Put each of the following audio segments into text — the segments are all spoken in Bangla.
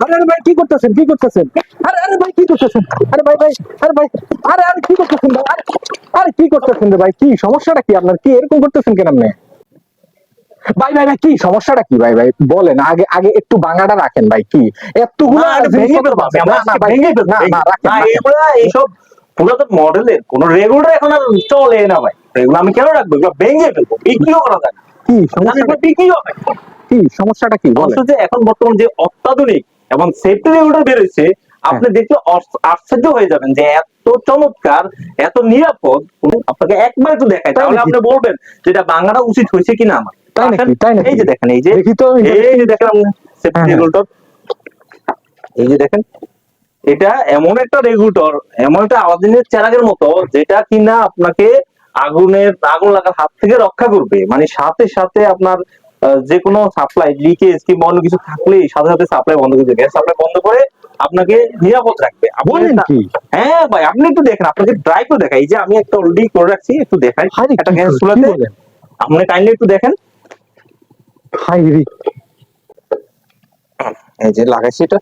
আরে আরে ভাই কি করতেছেন? কি করতেছেন? আরে আরে ভাই কি করতেছেন? আরে ভাই ভাই আরে ভাই আরে আরে কি করতেছেন ভাই? আরে আরে কি করতেছেন রে ভাই? কি সমস্যাটা কি আপনার? কি এরকম করতেছেন কেন আপনি? ভাই ভাই ভাই কি সমস্যাটা কি? ভাই ভাই বলেন আগে আগে একটু বাঙাটা রাখেন ভাই কি? এতগুলো এইসব পুরাতন মডেলের কোন রেগুলার এখন আর চলে না ভাই। এগুলো আমি কেন রাখব? এগুলো ভেঙে ফেলব বিক্রিও করা যায়। কি সমস্যাটা কি সমস্যাটা কি? এখন বর্তমান যে অত্যাধুনিক এবং সেফটি রেগুলার বেরোচ্ছে আপনি হ্যাঁ। দেখলে আশ্চর্য হয়ে যাবেন যে এত চমৎকার এত নিরাপদ আপনাকে একবার একটু দেখায় তাহলে আপনি বলবেন যে এটা বাংলাটা উচিত হয়েছে কিনা আমার? এই যে দেখেন এই যে এই যে দেখেন সেফটি হ্যাঁ, হ্যাঁ। রেগুলেটর এই যে দেখেন এটা এমন একটা রেগুলেটর এমন একটা আওয়াজিনের চেরাগের মতো যেটা কিনা আপনাকে আগুনের আগুন লাগার হাত থেকে রক্ষা করবে মানে সাথে সাথে আপনার যে কোনো সাপ্লাই লিকেজ কিংবা অন্য কিছু থাকলেই সাথে সাথে সাপ্লাই বন্ধ করে গ্যাস সাপ্লাই বন্ধ করে আপনাকে নিরাপদ রাখবে? হ্যাঁ ভাই আপনি একটু দেখেন আপনাকে ড্রাই করে দেখাই। যে আমি একটা অলরেডি করে রাখছি একটু দেখাই। একটা গ্যাস? চুলাতে। আপনি কাইন্ডলি একটু দেখেন। হাই রে। এই যে লাগাইছি এটা।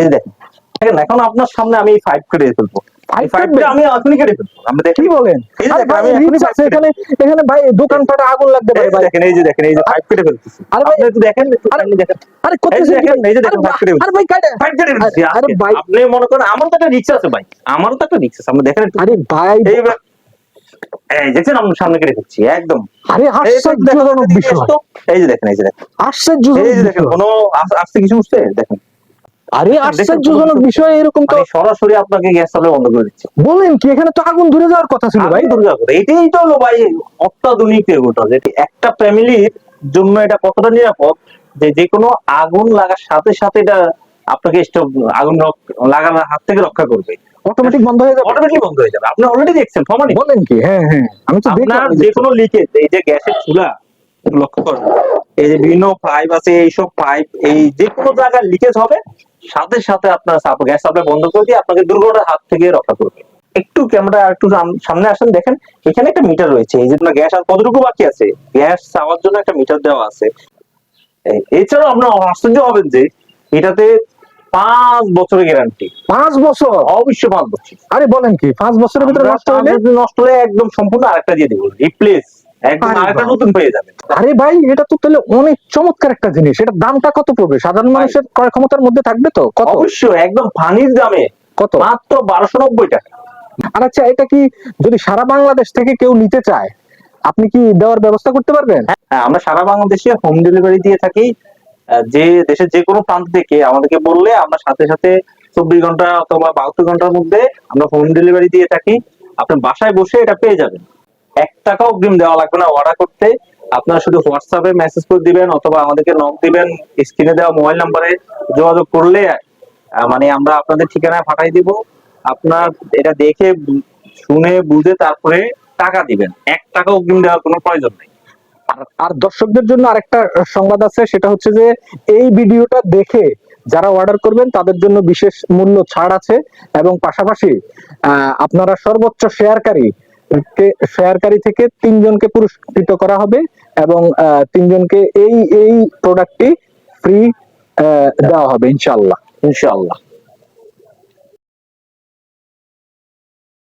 এই দেখেন। দেখেন এখন আপনার সামনে আমি ফাইভ ফেলব Five ফাইভ কাটবেন? আমি এখনই কেটে ফেলব আমরা দেখি বলেন এই যে আরে দেখেন, ভাই, আমি এখনই রিচ আছে five এখানে এখানে ভাই দোকানপাটে আগুন লাগতে পারে ভাই দেখেন এই যে দেখেন এই যে ফাইভ কেটে ফেলতেছি আরে ভাই- একটু দেখেন একটু দেখেন আরে এই যে করতেছেন কি দেখেন, এই যে দেখেন, আরে ভাগ আরে ভাই কাটে ফাইভ কেটে ফেলতেছি আরে ভাই আপনি মনে করেন আমারও তো একটা রিক্স আছে ভাই আমারও তো একটা রিক্স আছে আমরা দেখেন আরে ভাই এই দেখছেন আমরা সামনে কেটে ফেলছি একদম আরে এই যে দেখেন, আশ্চর্যজনক বিষয় এই যে দেখেন এই যে দেখেন এই যে দেখেন বিষয় কোনো আসছে কিছু বুঝতে দেখেন আরে আশ্চর্যজনক বিষয় এরকম তো সরাসরি আপনাকে গ্যাস সাপ্লাই বন্ধ করে দিচ্ছি। বলেন কি এখানে তো আগুন ধরে যাওয়ার কথা ছিল ভাই। দুর্গা করে এটাই তো হলো ভাই অত্যাধুনিক রেগুলেটর যে একটা ফ্যামিলির জন্য এটা কতটা নিরাপদ যে যে কোনো আগুন লাগার সাথে সাথে এটা আপনাকে স্টোভ আগুন লাগার হাত থেকে রক্ষা করবে। অটোমেটিক বন্ধ হয়ে যাবে। অটোমেটিকলি বন্ধ হয়ে যাবে। আপনি অলরেডি দেখছেন প্রমাণিত। বলেন কি হ্যাঁ হ্যাঁ। আমি তো দেখলাম যে কোনো লিকেজ এই যে গ্যাসের চুলা লক্ষ্য করেন। এই যে বিভিন্ন পাইপ আছে এইসব পাইপ এই যে কোনো জায়গায় লিকেজ হবে সাথে সাথে আপনার গ্যাস সাপ্লাই বন্ধ করে দিয়ে আপনাকে দুর্ঘটনার হাত থেকে রক্ষা করবে। একটু ক্যামেরা একটু সামনে আসেন দেখেন এখানে একটা মিটার রয়েছে। এই যে গ্যাস আর কতটুকু বাকি আছে? গ্যাস চাওয়ার জন্য একটা মিটার দেওয়া আছে। এছাড়াও আপনার আশ্চর্য হবেন যে এটাতে পাঁচ বছরের গ্যারান্টি পাঁচ বছর? অবশ্যই পাঁচ বছর। আরে বলেন কি পাঁচ বছরের ভিতরে নষ্ট হলে? নষ্ট হলে একদম সম্পূর্ণ আরেকটা দিয়ে দিব। রিপ্লেস আরে ভাই এটা তো তাহলে অনেক চমৎকার একটা জিনিস। এটা দামটা কত পড়বে? সাধারণ মানুষের ক্রয় ক্ষমতার মধ্যে থাকবে তো? কত? অবশ্যই একদম পানির দামে। কত? মাত্র বারোশো নব্বই টাকা। আর আচ্ছা এটা কি যদি সারা বাংলাদেশ থেকে কেউ নিতে চায় আপনি কি দেওয়ার ব্যবস্থা করতে পারবেন? হ্যাঁ আমরা সারা বাংলাদেশে হোম ডেলিভারি দিয়ে থাকি। যে দেশের যে কোনো প্রান্ত থেকে আমাদেরকে বললে আমরা সাথে সাথে চব্বিশ ঘণ্টা অথবা বাহাত্তর ঘণ্টার মধ্যে আমরা হোম ডেলিভারি দিয়ে থাকি। আপনি বাসায় বসে এটা পেয়ে যাবেন। টাকাও অগ্রিম দেওয়া লাগবে না অর্ডার করতে। আপনারা শুধু হোয়াটসঅ্যাপে মেসেজ করে দিবেন অথবা আমাদেরকে নক দিবেন স্ক্রিনে দেওয়া মোবাইল নাম্বারে যোগাযোগ করলে মানে আমরা আপনাদের ঠিকানায় পাঠাই দিব। আপনার এটা দেখে, শুনে, বুঝে তারপরে টাকা দিবেন। এক টাকা অগ্রিম দেওয়ার কোনো প্রয়োজন নেই। আর- দর্শকদের জন্য আরেকটা সংবাদ আছে, সেটা হচ্ছে যে এই ভিডিওটা দেখে যারা অর্ডার করবেন, তাদের জন্য বিশেষ মূল্য ছাড় আছে। এবং পাশাপাশি আপনারা সর্বোচ্চ শেয়ারকারী শেয়ারকারী থেকে তিনজনকে পুরস্কৃত করা হবে এবং তিনজনকে এই এই প্রোডাক্টটি ফ্রি দেওয়া হবে, ইনশাআল্লাহ। ইনশাআল্লাহ।